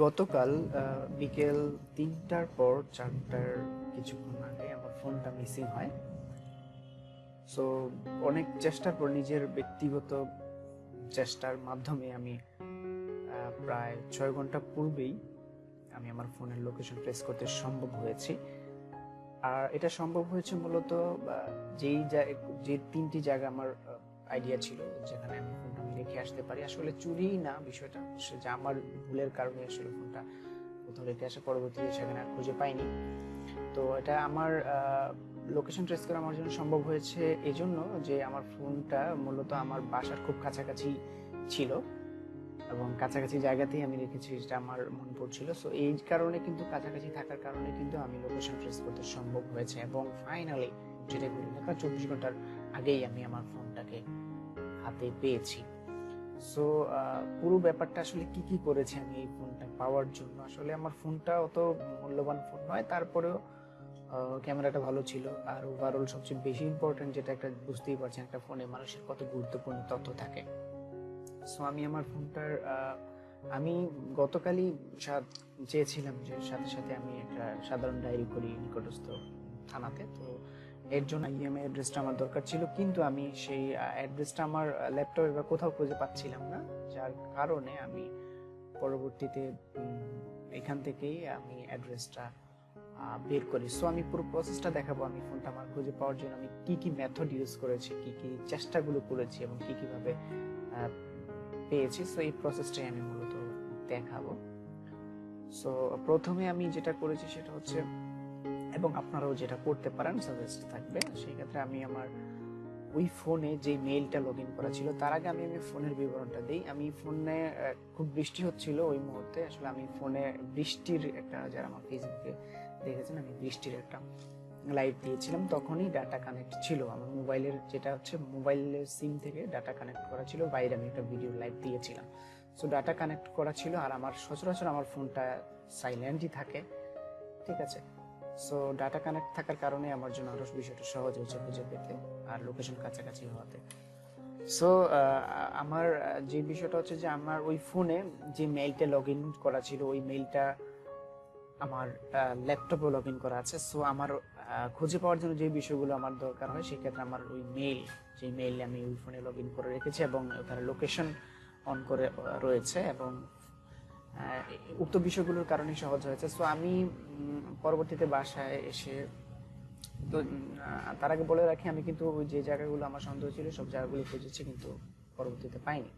গতকাল বিকেল তিনটার পর চারটার কিছুক্ষণ আগে আমার ফোনটা মিসিং হয়। সো অনেক চেষ্টার পর নিজের ব্যক্তিগত চেষ্টার মাধ্যমে আমি প্রায় ছয় ঘণ্টা পূর্বেই আমি আমার ফোনের লোকেশন প্রেস করতে সম্ভব হয়েছি। আর এটা সম্ভব হয়েছে মূলত যেই যে তিনটি জায়গা আমার আইডিয়া ছিল, যেখানে আমি রেখে আসতে পারি। আসলে চুরি না বিষয়টা। যে আমার ভুলের কারণে আসলে ফোনটা কোথাও রেখে আসে পরবর্তীতে সেখানে আর খুঁজে পাইনি। তো এটা আমার লোকেশন ট্রেস করা আমার জন্য সম্ভব হয়েছে এই জন্য যে আমার ফোনটা মূলত আমার বাসার খুব কাছাকাছি ছিল এবং কাছাকাছি জায়গাতেই আমি রেখেছি যেটা আমার মনে পড়ছিল। সো এই কারণে কিন্তু, কাছাকাছি থাকার কারণে কিন্তু আমি লোকেশন ট্রেস করতে সম্ভব হয়েছে এবং ফাইনালি যেটা করি চব্বিশ ঘণ্টার আগেই আমি আমার ফোনটাকে হাতে পেয়েছি। সো পুরো ব্যাপারটা আসলে কি কি করেছি আমি এই ফোনটা পাওয়ার জন্য? আসলে আমার ফোনটা অত মূল্যবান ফোন নয়। তারপরেও ক্যামেরাটা ভালো ছিল। আর ওভারঅল সবচেয়ে বেশি ইম্পর্টেন্ট যেটা একটা বুঝতেই পারছেন, একটা ফোনে মানুষের কত গুরুত্বপূর্ণ তথ্য থাকে। সো আমি আমার ফোনটার আমি গতকালই চেয়েছিলাম যে সাথে সাথে আমি একটা সাধারণ ডায়েরি করি নিকটস্থ থানাতে। তো এর জন্য ইএমআই অ্যাড্রেসটা আমার দরকার ছিল, কিন্তু আমি সেই অ্যাড্রেসটা আমার ল্যাপটপে বা কোথাও খুঁজে পাচ্ছিলাম না, যার কারণে আমি পরবর্তীতে এখান থেকেই আমি অ্যাড্রেসটা বের করি। সো আমি পুরো প্রসেসটা দেখাবো, আমি ফোনটা আমার খুঁজে পাওয়ার জন্য আমি কি কি মেথড ইউজ করেছি, কি কি চেষ্টাগুলো করেছি এবং কি কীভাবে পেয়েছি। সো এই প্রসেসটাই আমি মূলত দেখাবো। সো প্রথমে আমি যেটা করেছি সেটা হচ্ছে এবং আপনারাও যেটা করতে পারেন সাজেস্ট থাকবে। সেই ক্ষেত্রে আমি আমার ওই ফোনে যে মেইলটা লগ ইন করা ছিল, তার আগে আমি আমি ফোনের বিবরণটা দিই। আমি ফোনে খুব বৃষ্টি হচ্ছিল ওই মুহূর্তে। আসলে আমি ফোনে বৃষ্টির একটা, যারা আমার ফেসবুকে দেখেছেন, আমি বৃষ্টির একটা লাইভ দিয়েছিলাম। তখনই ডাটা কানেক্ট ছিল। আমার মোবাইলের যেটা হচ্ছে মোবাইলের সিম থেকে ডাটা কানেক্ট করা ছিল। বাইরে আমি একটা ভিডিও লাইভ দিয়েছিলাম। সো ডাটা কানেক্ট করা ছিল। আর আমার, সচরাচর আমার ফোনটা সাইলেন্টই থাকে। ঠিক আছে? সো ডাটা কানেক্ট থাকার কারণে আমার জন্য আরও বিষয়টা সহজ হয়েছে খুঁজে পেতে আর লোকেশন কাছাকাছি হওয়াতে। সো আমার যে বিষয়টা হচ্ছে যে আমার ওই ফোনে যে মেইলটা লগ ইন করা ছিল, ওই মেইলটা আমার ল্যাপটপে লগ ইন করা আছে। সো আমার খুঁজে পাওয়ার জন্য যে বিষয়গুলো আমার দরকার হয়, সেক্ষেত্রে আমার ওই মেইল যে মেইল আমি ওই ফোনে লগ ইন করে রেখেছি এবং ওখানে লোকেশন অন করে রয়েছে এবং উক্ত বিষয়গুলোর কারণে সহজ হয়েছে। সো আমি পরবর্তীতে বাসায় এসে, তো তার আগে বলে রাখি, আমি কিন্তু যে জায়গাগুলো আমার সন্দেহ ছিল, সব জায়গাগুলো খুঁজেছি, কিন্তু পরবর্তীতে পাইনি।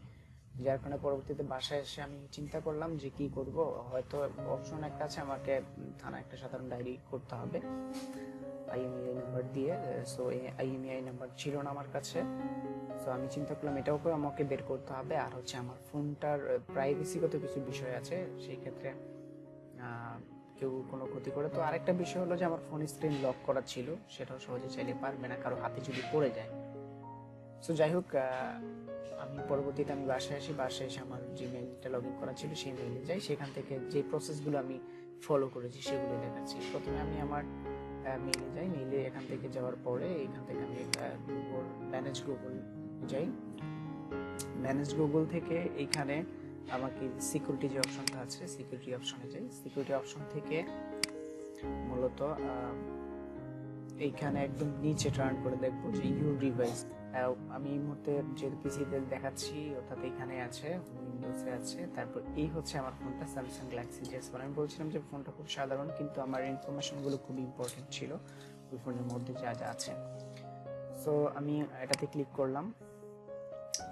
যার কারণে পরবর্তীতে বাসায় এসে আমি চিন্তা করলাম যে কি করব, হয়তো অপশন একটা আছে, আমাকে থানা একটা সাধারণ ডায়েরি করতে হবে। আইএমইআই নাম্বার দিয়ে সো আইএমইআই নাম্বার ছিল না আমার কাছে। সো আমি চিন্তা করলাম, এটাও করে আমাকে বের করতে হবে। আর হচ্ছে আমার ফোনটার প্রাইভেসিগত কিছু বিষয় আছে, সেই ক্ষেত্রে কেউ কোনো ক্ষতি করে। তো আরেকটা বিষয় হলো যে আমার ফোন স্ক্রিন লক করা ছিল, সেটাও সহজে চাইলে পারবে না, কারও হাতে যদি পড়ে যায়। সো যাই হোক আমি পরবর্তীতে আমি বাসায় আসি, বাসায় এসে আমার যে মেইলটা লগ ইন করা ছিল, সেই মেইলে যাই। সেখান থেকে যে প্রসেসগুলো আমি ফলো করেছি, সেগুলো দেখাচ্ছি। প্রথমে আমি আমার মেইলে যাই মেইলে এখান থেকে যাওয়ার পরে এখান থেকে আমি গুগল ম্যানেজ গুগল যাই। ম্যানেজ গুগল থেকে এইখানে আমাকে সিকিউরিটি যে অপশনটা আছে সিকিউরিটি অপশনে যাই। সিকিউরিটি অপশন থেকে মূলত এইখানে একদম নিচে টার্ন করে দেখব যে ইউর ডিভাইস আমি এই মুহূর্তে যে পিসিতে দেখাচ্ছি, অর্থাৎ এখানে আছে। উইন্ডোজে আছে। তারপর এই হচ্ছে আমার ফোনটা স্যামসাং গ্যালাক্সি জেস ওয়ান আমি বলছিলাম যে ফোনটা খুব সাধারণ, কিন্তু আমার ইনফরমেশনগুলো খুব ইম্পর্টেন্ট ছিল ওই ফোনের মধ্যে যা যা আছে। সো আমি এটাতে ক্লিক করলাম।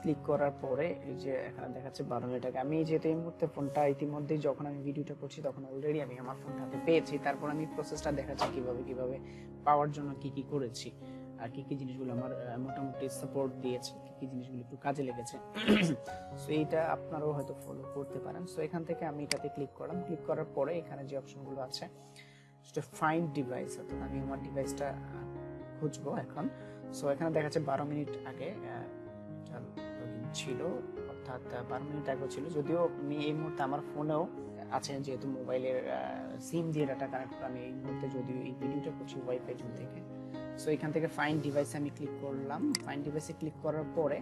ক্লিক করার পরে এই যে এখানে দেখাচ্ছে বারো আগে। আমি যেহেতু এই মুহূর্তে ফোনটা ইতিমধ্যেই যখন আমি ভিডিওটা করছি, তখন অলরেডি আমি আমার ফোনটা হাতে পেয়েছি। তারপর আমি প্রসেসটা দেখাচ্ছি কীভাবে কীভাবে পাওয়ার জন্য কি কি করেছি। আর কি কি জিনিসগুলো আমার মোটামুটি সাপোর্ট দিয়েছে, কি কি জিনিসগুলো একটু কাজে লেগেছে। সো এইটা আপনারাও হয়তো ফলো করতে পারেন। সো এখান থেকে আমি এটাতে ক্লিক করলাম। ক্লিক করার পরে এখানে যে অপশনগুলো আছে, সেটা ফাইন্ড ডিভাইস অর্থাৎ আমি আমার ডিভাইসটা খুঁজবো এখন। সো এখানে দেখাচ্ছে বারো মিনিট আগে ছিল, অর্থাৎ বারো মিনিট আগে ছিল। যদিও আমি এই মুহূর্তে আমার ফোনেও আছে, যেহেতু মোবাইলের সিম দিয়ে ডাটা কানেক্ট আমি এই মুহূর্তে যদিও এই ভিডিওটা করছি ওয়াইফাই জোন থেকে। সো এখান থেকে ফাইন ডিভাইসে আমি ক্লিক করলাম। ফাইন ডিভাইসে ক্লিক করার পরে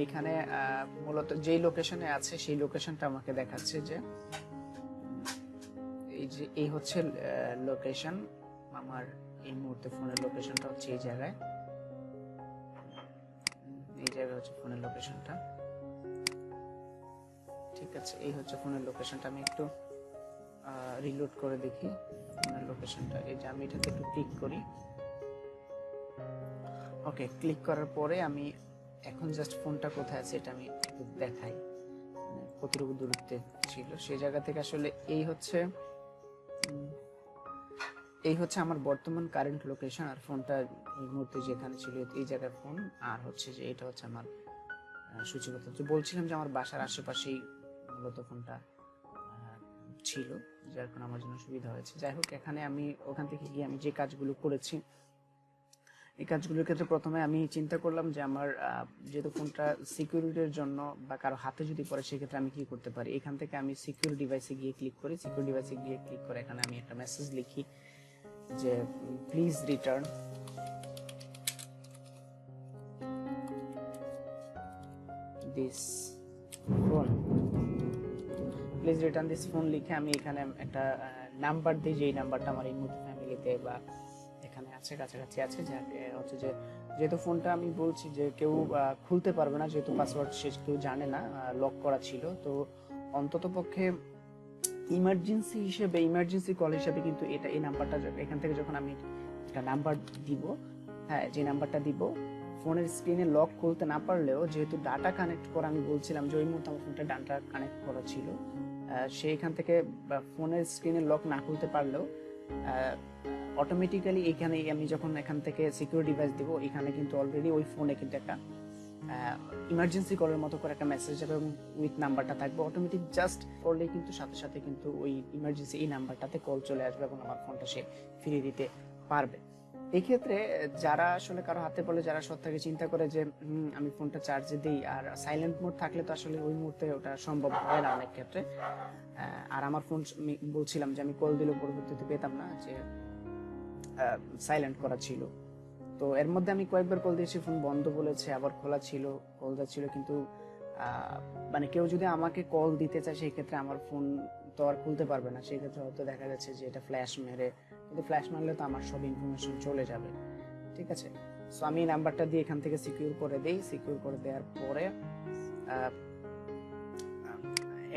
এইখানে মূলত যেই লোকেশনে আছে, সেই লোকেশনটা আমাকে দেখাচ্ছে যে, এই যে, এই হচ্ছে লোকেশন আমার এই মুহূর্তে ফোনের লোকেশনটা হচ্ছে এই জায়গায়। এই জায়গায় হচ্ছে ফোনের লোকেশনটা ঠিক আছে, এই হচ্ছে ফোনের লোকেশনটা আমি একটু রিলোড করে দেখি ফোনের লোকেশনটা এই যে, আমি এটাতে একটু ক্লিক করি। ওকে ক্লিক করার পরে আমি এখন জাস্ট ফোনটা কোথায় আছে এটা আমি দেখাই। মানে কতটুকু দূরত্বে ছিল। সেই জায়গা থেকে আসলে এই হচ্ছে এই হচ্ছে আমার বর্তমান কারেন্ট লোকেশন আর ফোনটা এই মুহূর্তে যেখানে ছিল এই জায়গার ফোন আর হচ্ছে যে এটা হচ্ছে আমার সূচিপত্র তো বলছিলাম যে আমার বাসার আশেপাশেই মূলত ফোনটা ছিল, যার কারণে আমার জন্য সুবিধা হয়েছে। যাই হোক, এখানে আমি, ওখান থেকে গিয়ে আমি যে কাজগুলো করেছি এই কাজগুলোর ক্ষেত্রে প্রথমে আমি চিন্তা করলাম যে আমার যেহেতু ফোনটা সিকিউরিটির জন্য বা কারও হাতে যদি পড়ে, সেক্ষেত্রে আমি কি করতে পারি? এখান থেকে আমি সিকিউর ডিভাইসে গিয়ে ক্লিক করি। সিকিউর ডিভাইসে গিয়ে ক্লিক করে এখানে আমি একটা মেসেজ লিখি যে, please return. This phone. Please return this phone লিখে আমি এখানে একটা নাম্বার দিই। যে এই নাম্বারটা আমার এই মুহূর্তে ফ্যামিলিতে বা আছে কাছাকাছি আছে হচ্ছে যে যেহেতু ফোনটা আমি বলছি যে কেউ খুলতে পারবে না যেহেতু পাসওয়ার্ড সে কেউ জানে না লক করা ছিল তো অন্তত পক্ষে ইমার্জেন্সি হিসেবে ইমার্জেন্সি কল হিসেবে কিন্তু এটা এই নাম্বারটা এখান থেকে যখন আমি একটা নাম্বার দিব হ্যাঁ যে নাম্বারটা দিব ফোনের স্ক্রিনে লক খুলতে না পারলেও যেহেতু ডাটা কানেক্ট করা আমি বলছিলাম যে ওই মুহূর্তে আমার ফোনটা ডাটা কানেক্ট করা ছিল আহ, সে এখান থেকে ফোনের স্ক্রিনে লক না খুলতে পারলেও অটোমেটিক্যালি এখানে আমি যখন এখান থেকে সিকিউর ডিভাইস দিব, এখানে কিন্তু অলরেডি ওই ফোনে কিন্তু একটা ইমার্জেন্সি কলের মতো করে একটা মেসেজ যাবে এবং উইথ নাম্বারটা থাকবে। অটোমেটিক জাস্ট করলেই কিন্তু সাথে সাথে কিন্তু ওই ইমার্জেন্সি এই নাম্বারটাতে কল চলে আসবে এবং আমার ফোনটা সে ফিরিয়ে দিতে পারবে। এই ক্ষেত্রে যারা আসলে কারও হাতে পড়লে যারা সব থেকে চিন্তা করে যে আমি ফোনটা চার্জে দিই, আর সাইলেন্ট মোড থাকলে তো আসলে ওই মুহূর্তে ওটা সম্ভব হয় না অনেক ক্ষেত্রে। আর আমার ফোন বলছিলাম যে, আমি কল দিলেও পরবর্তীতে পেতাম না, যে সাইলেন্ট করা ছিল। তো এর মধ্যে আমি কয়েকবার কল দিয়েছি ফোন বন্ধ বলেছে, আবার খোলা ছিল কল যাচ্ছিল, কিন্তু মানে কেউ যদি আমাকে কল দিতে চায়, সেই ক্ষেত্রে আমার ফোন তো আর খুলতে পারবে না। সেই ক্ষেত্রে হয়তো দেখা যাচ্ছে যে, এটা ফ্ল্যাশ মেরে কিন্তু ফ্ল্যাশ মারলে তো আমার সব ইনফরমেশন চলে যাবে। ঠিক আছে? সো আমি নাম্বারটা দিয়ে এখান থেকে সিকিউর করে দেই। সিকিউর করে দেওয়ার পরে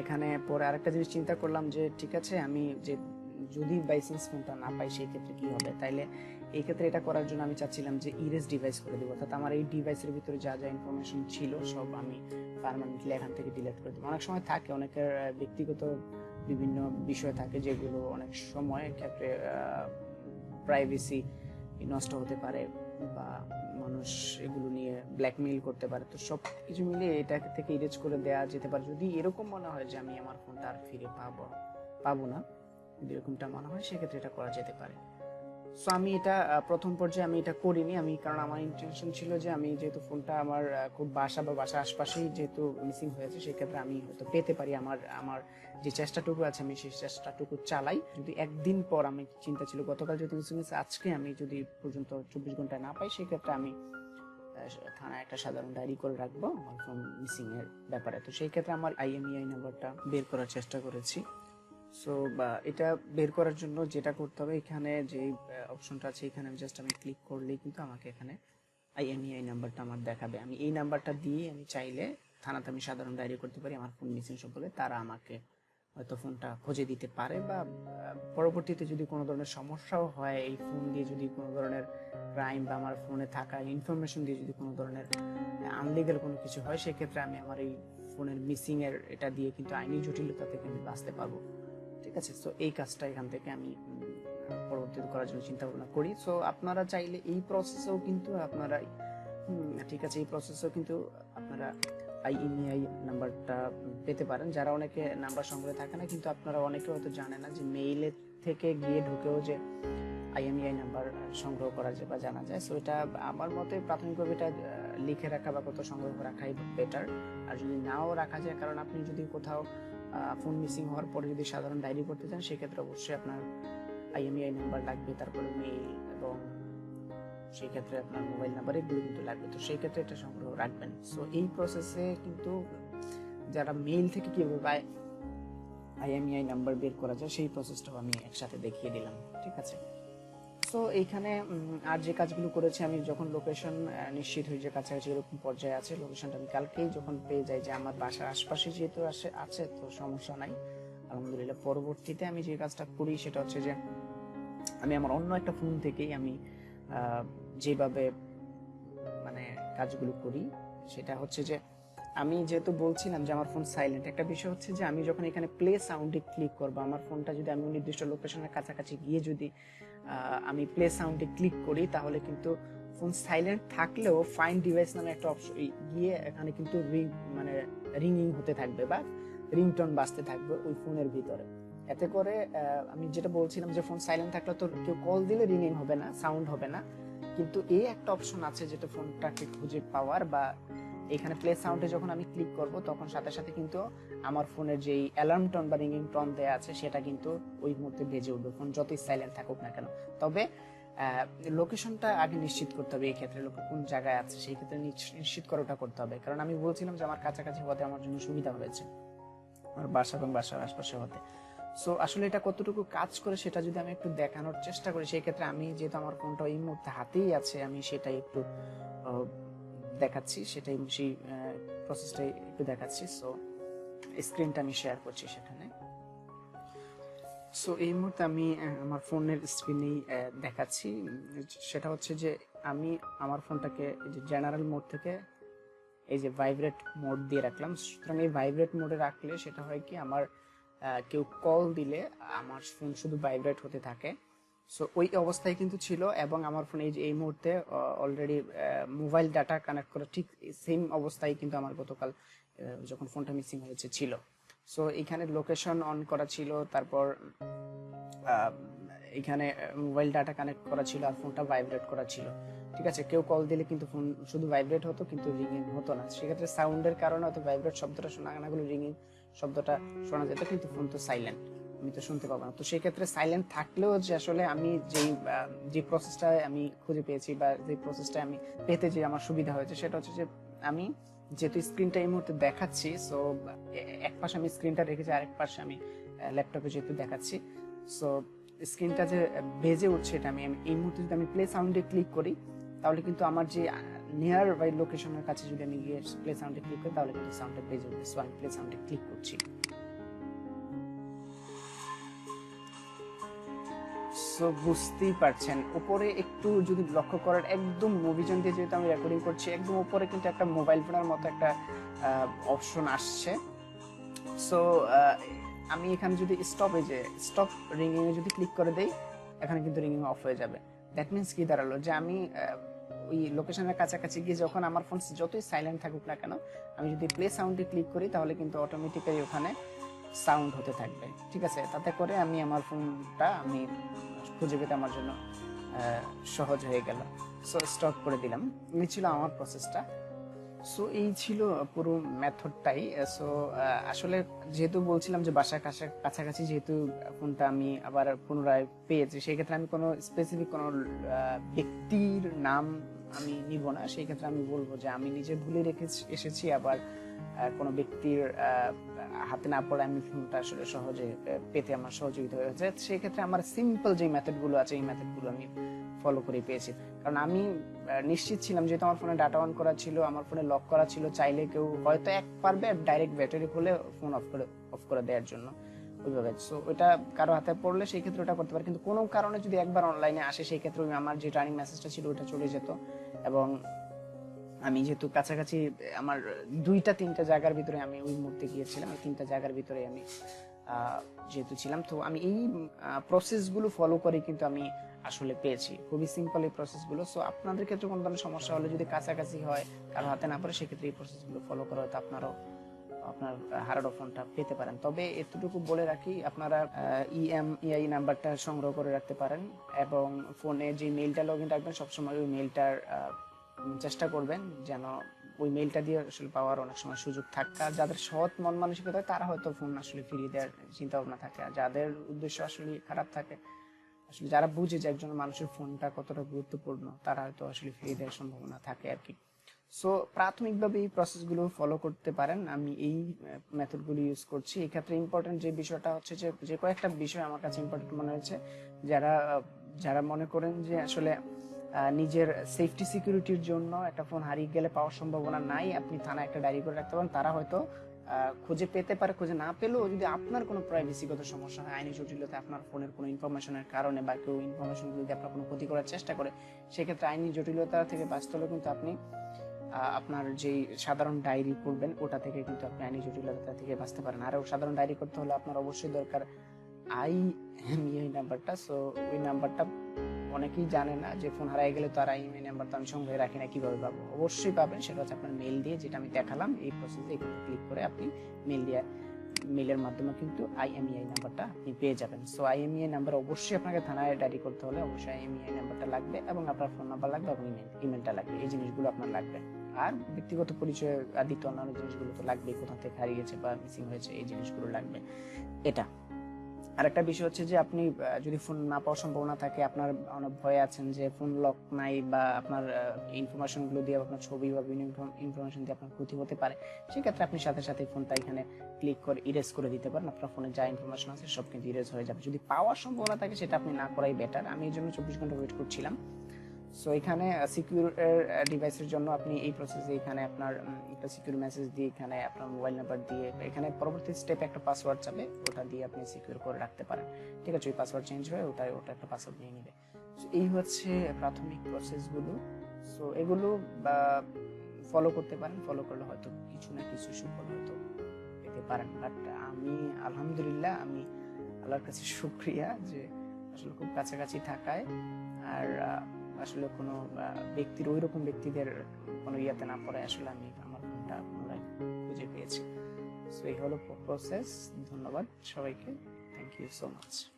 এখানে পরে আরেকটা জিনিস চিন্তা করলাম যে, ঠিক আছে, আমি যে যদি বাইসেন্স ফোনটা না পাই, সেই ক্ষেত্রে কি হবে? তাইলে এই ক্ষেত্রে এটা করার জন্য আমি চাচ্ছিলাম যে ইরেজ ডিভাইস করে দেবো। অর্থাৎ আমার এই ডিভাইসের ভিতরে যা যা ইনফরমেশন ছিল, সব আমি পারমানেন্টলি এখান থেকে ডিলেট করে দেবো। অনেক সময় থাকে, অনেকের ব্যক্তিগত বিভিন্ন বিষয় থাকে যেগুলো অনেক সময় ক্ষেত্রে প্রাইভেসি নষ্ট হতে পারে বা মানুষ এগুলো নিয়ে ব্ল্যাকমেইল করতে পারে। তো সব কিছু মিলিয়ে এটা থেকে ইরেজ করে দেওয়া যেতে পারে। যদি এরকম মনে হয় যে আমি আমার ফোনটা আর ফিরে পাবো পাবো না, যদি এরকমটা মনে হয়, সেক্ষেত্রে এটা করা যেতে পারে। সো আমি এটা প্রথম পর্যায়ে আমি এটা করিনি। আমি, কারণ আমার ইন্টেনশন ছিল যে আমি যেহেতু ফোনটা আমার খুব বাসা বা বাসার আশপাশেই যেহেতু মিসিং হয়েছে, সেক্ষেত্রে আমি হয়তো পেতে পারি আমার আমার যে চেষ্টাটুকু আছে, আমি সেই চেষ্টাটুকু চালাই। যদি একদিন পর আমি চিন্তা ছিল, গতকাল যদি মিসিং হয়েছে, আজকে আমি যদি পর্যন্ত চব্বিশ ঘণ্টা না পাই, সেক্ষেত্রে আমি থানায় একটা সাধারণ ডায়েরি করে রাখব, আমার ফোন মিসিং এর ব্যাপারে। তো সেই ক্ষেত্রে আমার আইএমইআই নাম্বারটা বের করার চেষ্টা করেছি। সো বা এটা বের করার জন্য যেটা করতে হবে, এখানে যে অপশনটা আছে, এখানে আমি জাস্ট আমি ক্লিক করলেই কিন্তু আমাকে এখানে আইএমইআই নাম্বারটা আমার দেখাবে। আমি এই নাম্বারটা দিয়ে আমি চাইলে থানাতে আমি সাধারণ ডায়েরি করতে পারি, আমার ফোন মিসিং সম্পর্কে। তারা আমাকে হয়তো ফোনটা খুঁজে দিতে পারে বা পরবর্তীতে যদি কোনো ধরনের সমস্যাও হয়, এই ফোন দিয়ে যদি কোনো ধরনের ক্রাইম বা আমার ফোনে থাকা ইনফরমেশন দিয়ে যদি কোনো ধরনের আনলিগাল কোনো কিছু হয়, সেক্ষেত্রে আমি আমার এই ফোনের মিসিংয়ের এটা দিয়ে কিন্তু আইনি জটিলতা থেকে আমি বাঁচতে পারব। ঠিক আছে? সো এই কাজটা এখান থেকে আমি পরবর্তীতে করার জন্য চিন্তা ভাবনা করি। সো আপনারা চাইলে এই প্রসেসেও কিন্তু আপনারা ঠিক আছে, এই প্রসেসেও কিন্তু আপনারা আইএমইআই নাম্বারটা পেতে পারেন। যারা অনেকে নাম্বার সংগ্রহে থাকে না, কিন্তু আপনারা অনেকে হয়তো জানে না যে মেইলের থেকে গিয়ে ঢুকেও যে আইএমইআই নাম্বার সংগ্রহ করা যায় বা জানা যায়। সো এটা আমার মতে প্রাথমিকভাবে এটা লিখে রাখা বা কত সংগ্রহ রাখাই বেটার আর যদি নাও রাখা যায়, কারণ আপনি যদি কোথাও ফোন মিসিং হওয়ার পরে যদি সাধারণ ডায়েরি করতে চান, সেক্ষেত্রে অবশ্যই আপনার আইএমইআই নাম্বার লাগবে, তারপরে মেইল এবং সেই ক্ষেত্রে আপনার মোবাইল নাম্বার এগুলো কিন্তু লাগবে। তো সেই ক্ষেত্রে এটা সংগ্রহ রাখবেন। সো এই প্রসেসে কিন্তু যারা মেইল থেকে কীভাবে আইএমইআই নাম্বার বের করা যায়, সেই প্রসেসটাও আমি একসাথে দেখিয়ে দিলাম। ঠিক আছে? সো এইখানে আর যে কাজগুলো করেছি আমি যখন লোকেশন নিশ্চিত হই যে কাছাকাছি এরকম পর্যায়ে আছে লোকেশনটা আমি কালকেই যখন পেয়ে যাই যে আমার বাসার আশপাশে যেহেতু আসে, আছে, তো সমস্যা নাই। আলহামদুলিল্লাহ, পরবর্তীতে আমি যে কাজটা করি সেটা হচ্ছে যে, আমি আমার অন্য একটা ফোন থেকেই আমি যেভাবে মানে কাজগুলো করি, সেটা হচ্ছে যে আমি যেহেতু বলছিলাম যে আমার ফোন সাইলেন্ট একটা বিষয় হচ্ছে যে আমি যখন এখানে প্লে সাউন্ডে ক্লিক করব, আমার ফোনটা যদি আমি নির্দিষ্ট লোকেশনের কাছাকাছি গিয়ে যদি আমি প্লে সাউন্ডে ক্লিক করি, তাহলে কিন্তু ফোন সাইলেন্ট থাকলেও ফাইন ডিভাইস নামে একটা অপশন গিয়ে এখানে কিন্তু রিং মানে রিংইং হতে থাকবে বা রিংটোন বাজতে থাকবে ওই ফোনের ভিতরে। এতে করে আমি যেটা বলছিলাম যে ফোন সাইলেন্ট থাকলে তো কেউ কল দিলে রিংইং হবে না সাউন্ড হবে না। কিন্তু এই একটা অপশন আছে যেটা ফোনটাকে খুঁজে পাওয়ার বা এখানে প্লে সাউন্ডে যখন আমি ক্লিক করব, তখন সাথে সাথে কিন্তু আমার ফোনের যেই অ্যালার্ম টন বা রিংইং টন দেয়া আছে, সেটা কিন্তু ওই মুহূর্তে বেজে উঠবে। ফোন যতই সাইলেন্ট থাকুক না কেন। তবে লোকেশনটা আগে নিশ্চিত করতে হবে এই ক্ষেত্রে, লোক কোন জায়গায় আছে, সেই ক্ষেত্রে নিশ্চিত করাটা করতে হবে। কারণ আমি বলছিলাম যে আমার কাছাকাছি হতে আমার জন্য সুবিধা হয়েছে। আমার বাসা এবং বাসার আশপাশে হতে সো আসলে এটা কতটুকু কাজ করে সেটা যদি আমি একটু দেখানোর চেষ্টা করি, সেই ক্ষেত্রে আমি যেহেতু আমার ফোনটা এই মুহূর্তে হাতেই আছে, আমি সেটাই একটু দেখাচ্ছি সেটাই সেই প্রসেসটাই একটু দেখাচ্ছি সো স্ক্রিনটা আমি শেয়ার করছি সেখানে। সো এই মুহূর্তে আমি আমার ফোনের স্ক্রিনেই দেখাচ্ছি। সেটা হচ্ছে যে, আমি আমার ফোনটাকে যে জেনারেল মোড থেকে, এই যে ভাইব্রেট মোড দিয়ে রাখলাম। সুতরাং এই ভাইব্রেট মোডে রাখলে সেটা হয় কি, আমার কেউ কল দিলে আমার ফোন শুধু ভাইব্রেট হতে থাকে। সো ওই অবস্থায় কিন্তু ছিল এবং আমার ফোন এই মুহূর্তে অলরেডি মোবাইল ডাটা কানেক্ট করা ঠিক সেম অবস্থায় কিন্তু আমার গতকাল যখন ফোনটা মিসিং হয়েছে, ছিল। সো এখানে লোকেশন অন করা ছিল, তারপর এখানে মোবাইল ডাটা কানেক্ট করা ছিল আর ফোনটা ভাইব্রেট করা ছিল। ঠিক আছে? কেউ কল দিলে কিন্তু ফোন শুধু ভাইব্রেট হতো, কিন্তু রিংইং হতো না। সেক্ষেত্রে সাউন্ডের কারণে হয়তো ভাইব্রেট শব্দটা শোনা গেলো রিংইং শব্দটা শোনা যেত, কিন্তু ফোন তো সাইলেন্ট আমি তো শুনতে পাবো না। তো সেই ক্ষেত্রে সাইলেন্ট থাকলেও যে আসলে আমি যেই যে প্রসেসটা আমি খুঁজে পেয়েছি বা যে প্রসেসটা আমি পেতে যে আমার সুবিধা হয়েছে, সেটা হচ্ছে যে আমি যেহেতু স্ক্রিনটা এই মুহূর্তে দেখাচ্ছি সো এক পাশে আমি স্ক্রিনটা রেখেছি, আরেক পাশে আমি ল্যাপটপে যেহেতু দেখাচ্ছি সো স্ক্রিনটা যে বেজে উঠছে এটা আমি এই মুহূর্তে যদি আমি প্লে সাউন্ডে ক্লিক করি, তাহলে কিন্তু আমার যে নিয়ার বাই লোকেশনের কাছে যদি আমি গিয়ে প্লে সাউন্ডে ক্লিক করি, তাহলে কিন্তু সাউন্ডটা বেজে উঠবে। সো আমি প্লে সাউন্ডে ক্লিক করছি। সো বুঝতেই পারছেন। উপরে একটু যদি লক্ষ্য করেন, একদম মুভিজন দিয়ে যেহেতু আমি রেকর্ডিং করছি, একদম উপরে কিন্তু একটা মোবাইল ফোনের মতো একটা অপশন আসছে। সো আমি এখানে যদি স্টপ যে স্টপ এ যদি ক্লিক করে দেই, এখানে কিন্তু রিংইং অফ হয়ে যাবে। দ্যাট মিন্স কি দাঁড়াল? যে আমি ওই লোকেশনের কাছাকাছি গিয়ে যখন আমার ফোন যতই সাইলেন্ট থাকুক না কেন, আমি যদি প্লে সাউন্ডে ক্লিক করি, তাহলে কিন্তু অটোমেটিক্যালি ওখানে সাউন্ড হতে থাকবে। ঠিক আছে? তাতে করে আমি আমার ফোনটা আমি খুঁজে পেতে আমার জন্য সহজ হয়ে গেল। সো স্টপ করে দিলাম। এই ছিল আমার প্রসেসটা সো এই ছিল পুরো মেথডটাই সো আসলে যেহেতু বলছিলাম যে বাসার কাছা- কাছাকাছি যেহেতু ফোনটা আমি আবার পুনরায় পেয়েছি, সেই ক্ষেত্রে আমি কোনো স্পেসিফিক কোনো ব্যক্তির নাম আমি নিব না। সেই ক্ষেত্রে আমি বলব যে আমি নিজে ভুলে রেখে এসেছি, আবার কোনো ব্যক্তির হাতে না পড়ে আমি ফোনটা আসলে সহজে পেতে আমার সহযোগিতা হয়েছে। সেই ক্ষেত্রে আমার সিম্পল যে মেথডগুলো আছে, এই মেথডগুলো আমি ফলো করে পেয়েছি। কারণ আমি নিশ্চিত ছিলাম যেহেতু আমার ফোনে ডাটা অন করা ছিল, আমার ফোনে লক করা ছিল, চাইলে কেউ হয়তো এক পারবে ডাইরেক্ট ব্যাটারি খুলে ফোন অফ করে অফ করে দেওয়ার জন্য। ওইভাবে। সো ওইটা কারও হাতে পড়লে সেই ক্ষেত্রে ওটা করতে পারে। কিন্তু কোনো কারণে যদি একবার অনলাইনে আসে, সেই ক্ষেত্রে আমার যে রানিং মেসেজটা ছিল, ওটা চলে যেত। এবং আমি যেহেতু কাছাকাছি, আমার দুইটা, তিনটা জায়গার ভিতরে আমি ওই মুহূর্তে গিয়েছিলাম তিনটা জায়গার ভিতরে আমি যেহেতু ছিলাম। তো আমি এই প্রসেসগুলো ফলো করে কিন্তু আমি আসলে পেয়েছি। খুবই সিম্পল এই প্রসেসগুলো সো আপনাদের ক্ষেত্রে কোনো ধরনের সমস্যা হলে যদি কাছাকাছি হয়, কারও হাতে না পড়ে, সেক্ষেত্রে এই প্রসেসগুলো ফলো করা হয়তো আপনারাও, আপনার হারাডো ফোনটা পেতে পারেন। তবে এতটুকু বলে রাখি, আপনারা ইএমইআই নাম্বারটা সংগ্রহ করে রাখতে পারেন এবং ফোনে যে মেলটা লগ ইন রাখবেন, সবসময় ওই মেইলটার চেষ্টা করবেন যেন ওই মেইলটা দিয়ে আসলে পাওয়ার অনেক সময় সুযোগ থাকে। আর যাদের সৎ মন মানসিকতা তারা হয়তো ফোন আসলে ফিরিয়ে দেওয়ার চিন্তা ভাবনা থাকে। আর যাদের উদ্দেশ্য আসলে খারাপ থাকে, আসলে যারা বুঝে যে একজন মানুষের ফোনটা কতটা গুরুত্বপূর্ণ, তারা হয়তো আসলে ফিরিয়ে দেওয়ার সম্ভাবনা থাকে আর কি। সো প্রাথমিকভাবে এই প্রসেসগুলো ফলো করতে পারেন। আমি এই মেথডগুলো ইউজ করছি। এক্ষেত্রে ইম্পর্টেন্ট যে বিষয়টা হচ্ছে যে যে কয়েকটা বিষয় আমার কাছে ইম্পর্টেন্ট মনে হয়েছে। যারা যারা মনে করেন যে আসলে নিজের সেফটি সিকিউরিটির জন্য একটা ফোন হারিয়ে গেলে পাওয়ার সম্ভাবনা নাই। আপনি থানায় একটা ডায়েরি করে রাখতে পারেন। তারা হয়তো খুঁজে পেতে পারে, খুঁজে না পেলেও যদি আপনার কোনো প্রাইভেসিগত সমস্যা হয়, আইনি জটিলতা, আপনার ফোনের কোনো ইনফরমেশনের কারণে বা কেউ ইনফরমেশন যদি আপনার কোনো ক্ষতি করার চেষ্টা করে, সেক্ষেত্রে আইনি জটিলতা থেকে বাঁচতে হলে কিন্তু আপনি আপনার যেই সাধারণ ডায়েরি করবেন, ওটা থেকে কিন্তু আপনি আইনি জটিলতা থেকে বাঁচতে পারেন। আর সাধারণ ডায়েরি করতে হলে আপনার অবশ্যই দরকার আই এই নাম্বারটা সো ওই নাম্বারটা অনেকেই জানে না যে ফোন হারিয়ে গেলে তো আর আইএমআই নাম্বার তো আমি সঙ্গে রাখি না, কীভাবে পাবো? অবশ্যই পাবেন, সেটা হচ্ছে আপনার মেল দিয়ে, যেটা আমি দেখালাম, এই প্রসেসে এখানে ক্লিক করে আপনি মেল দিয়ে মেলের মাধ্যমে কিন্তু আইএমইআই নাম্বারটা আপনি পেয়ে যাবেন। সো আইএমইআই নাম্বার অবশ্যই আপনাকে থানায় ডায়েরি করতে হলে অবশ্যই আইএমইআই নাম্বারটা লাগবে এবং আপনার ফোন নাম্বার লাগবে এবং ইমেল ইমেলটা লাগবে। এই জিনিসগুলো আপনার লাগবে। আর ব্যক্তিগত পরিচয় আদি তো অন্যান্য জিনিসগুলো তো লাগবেই, কোথা থেকে হারিয়েছে বা মিসিং হয়েছে, এই জিনিসগুলো লাগবে। এটা। আরেকটা বিষয় হচ্ছে যে আপনি যদি ফোন না পাওয়ার সম্ভাবনা থাকে, আপনার অনেক ভয় আছেন যে ফোন লক নাই বা আপনার ইনফরমেশনগুলো দিয়ে আপনার ছবি বা বিভিন্ন ইনফরমেশন দিয়ে আপনার ক্ষতি হতে পারে, সেক্ষেত্রে আপনি সাথে সাথে ফোনটা এখানে ক্লিক করে ইরেজ করে দিতে পারেন। আপনার ফোনে যা ইনফরমেশন আছে সব কিন্তু ইরেজ হয়ে যাবে। যদি পাওয়ার সম্ভাবনা থাকে, সেটা আপনি না করাই বেটার আমি এই জন্য চব্বিশ ঘণ্টা ওয়েট করছিলাম। সো এখানে সিকিউর ডিভাইসের জন্য আপনি এই প্রসেসে এখানে আপনার একটা সিকিউর মেসেজ দিয়ে এখানে আপনার মোবাইল নাম্বার দিয়ে এখানে পরবর্তী স্টেপে একটা পাসওয়ার্ড যাবে ওটা দিয়ে আপনি সিকিউর করে রাখতে পারেন। ঠিক আছে ওই পাসওয়ার্ড চেঞ্জ হয়ে ওটা ওটা একটা পাসওয়ার্ড নিয়ে নেবে। So, এই হচ্ছে প্রাথমিক প্রসেসগুলো সো এগুলো ফলো করতে পারেন। ফলো করলে হয়তো কিছু না কিছু সুফল হয়তো পেতে পারেন। বাট আমি আলহামদুলিল্লাহ আমি আল্লাহর কাছে শুক্রিয়া যে আসলে খুব কাছাকাছি থাকায়। আর আসলে কোনো ব্যক্তির ওই রকম ব্যক্তিদের কোনো ইয়াতে না পড়ে আসলে আমি আমার ফোনটা পুনরায় খুঁজে পেয়েছি। সো এই হলো প্রসেস ধন্যবাদ সবাইকে। Thank you so much